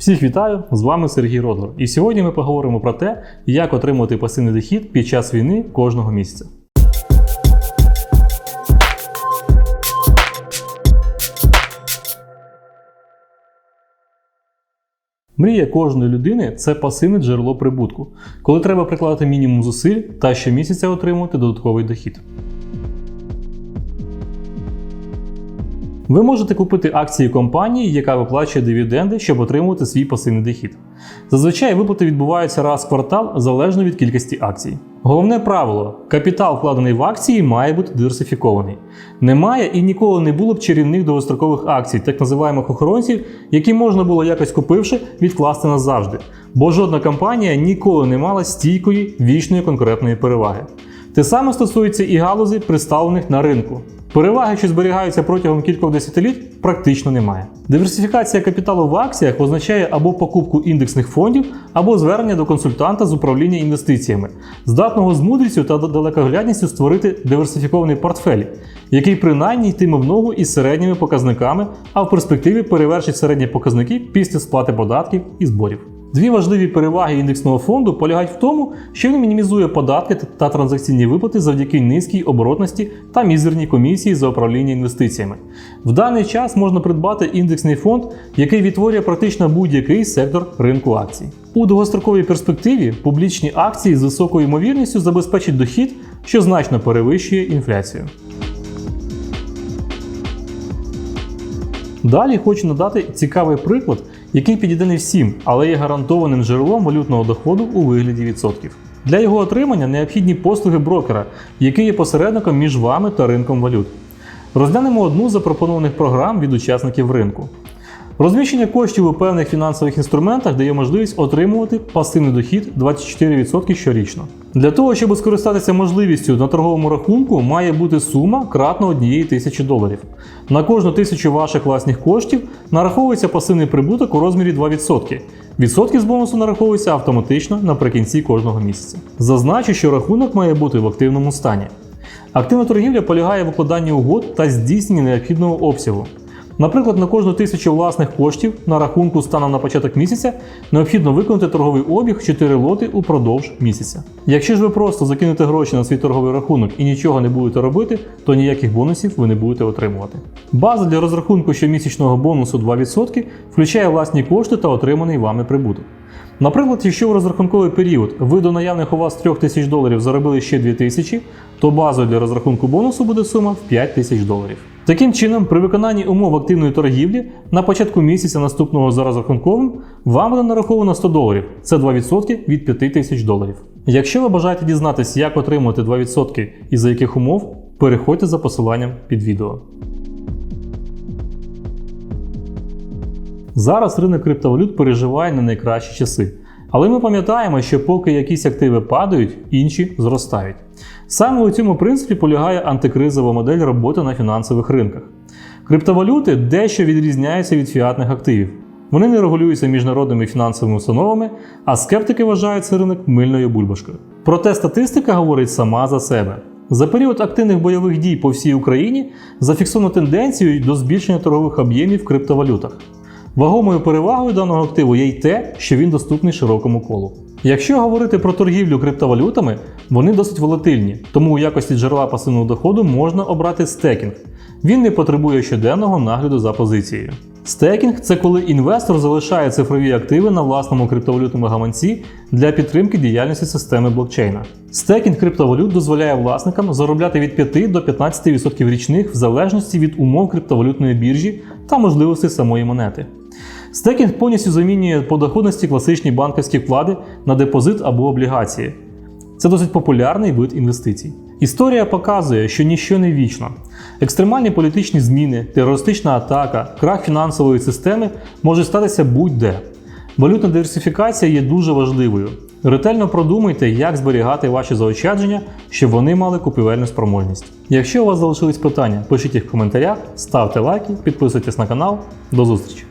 Всіх вітаю! З вами Сергій Родлер. І сьогодні ми поговоримо про те, як отримувати пасивний дохід під час війни кожного місяця. Мрія кожної людини це пасивне джерело прибутку, коли треба прикладати мінімум зусиль та щомісяця отримувати додатковий дохід. Ви можете купити акції компанії, яка виплачує дивіденди, щоб отримувати свій пасивний дохід. Зазвичай виплати відбуваються раз в квартал залежно від кількості акцій. Головне правило: капітал, вкладений в акції, має бути диверсифікований. Немає і ніколи не було б чарівних довгострокових акцій, так називаємих охоронців, які можна було якось купивши відкласти назавжди. Бо жодна компанія ніколи не мала стійкої вічної конкурентної переваги. Те саме стосується і галузей, представлених на ринку. Переваги, що зберігаються протягом кількох десятиліть, практично немає. Диверсифікація капіталу в акціях означає або покупку індексних фондів, або звернення до консультанта з управління інвестиціями, здатного з мудрістю та далекоглядністю створити диверсифікований портфель, який принаймні йтиме в ногу із середніми показниками, а в перспективі перевершить середні показники після сплати податків і зборів. Дві важливі переваги індексного фонду полягають в тому, що він мінімізує податки та транзакційні виплати завдяки низькій оборотності та мізерній комісії за управління інвестиціями. В даний час можна придбати індексний фонд, який відтворює практично будь-який сектор ринку акцій. У довгостроковій перспективі публічні акції з високою ймовірністю забезпечать дохід, що значно перевищує інфляцію. Далі хочу надати цікавий приклад, який підійде не всім, але є гарантованим джерелом валютного доходу у вигляді відсотків. Для його отримання необхідні послуги брокера, який є посередником між вами та ринком валют. Розглянемо одну з запропонованих програм від учасників ринку. Розміщення коштів у певних фінансових інструментах дає можливість отримувати пасивний дохід 24% щорічно. Для того, щоб скористатися можливістю на торговому рахунку, має бути сума кратно однієї тисячі доларів. На кожну тисячу ваших власних коштів нараховується пасивний прибуток у розмірі 2%. Відсотки з бонусу нараховуються автоматично наприкінці кожного місяця. Зазначу, що рахунок має бути в активному стані. Активна торгівля полягає в укладанні угод та здійсненні необхідного обсягу. Наприклад, на кожну тисячу власних коштів на рахунку станом на початок місяця необхідно виконати торговий обіг 4 лоти упродовж місяця. Якщо ж ви просто закинете гроші на свій торговий рахунок і нічого не будете робити, то ніяких бонусів ви не будете отримувати. База для розрахунку щомісячного бонусу 2% включає власні кошти та отриманий вами прибуток. Наприклад, якщо в розрахунковий період ви до наявних у вас 3 тисяч доларів заробили ще 2 тисячі, то базою для розрахунку бонусу буде сума в 5 тисяч доларів. Таким чином, при виконанні умов активної торгівлі на початку місяця наступного за розрахунковим вам буде нараховано 100 доларів. Це 2% від 5 тисяч доларів. Якщо ви бажаєте дізнатися, як отримувати 2% і за яких умов, переходьте за посиланням під відео. Зараз ринок криптовалют переживає не найкращі часи. Але ми пам'ятаємо, що поки якісь активи падають, інші зростають. Саме у цьому принципі полягає антикризова модель роботи на фінансових ринках. Криптовалюти дещо відрізняються від фіатних активів. Вони не регулюються міжнародними фінансовими установами, а скептики вважають цей ринок мильною бульбашкою. Проте статистика говорить сама за себе. За період активних бойових дій по всій Україні зафіксовано тенденцію до збільшення торгових об'ємів в криптовалютах. Вагомою перевагою даного активу є й те, що він доступний широкому колу. Якщо говорити про торгівлю криптовалютами, вони досить волатильні, тому у якості джерела пасивного доходу можна обрати стекінг. Він не потребує щоденного нагляду за позицією. Стекінг це коли інвестор залишає цифрові активи на власному криптовалютному гаманці для підтримки діяльності системи блокчейна. Стекінг криптовалют дозволяє власникам заробляти від 5 до 15% річних в залежності від умов криптовалютної біржі та можливостей самої монети. Стекінг повністю замінює по доходності класичні банківські вклади на депозит або облігації. Це досить популярний вид інвестицій. Історія показує, що ніщо не вічно. Екстремальні політичні зміни, терористична атака, крах фінансової системи може статися будь-де. Валютна диверсифікація є дуже важливою. Ретельно продумайте, як зберігати ваші заощадження, щоб вони мали купівельну спроможність. Якщо у вас залишились питання, пишіть їх в коментарях, ставте лайки, підписуйтесь на канал. До зустрічі!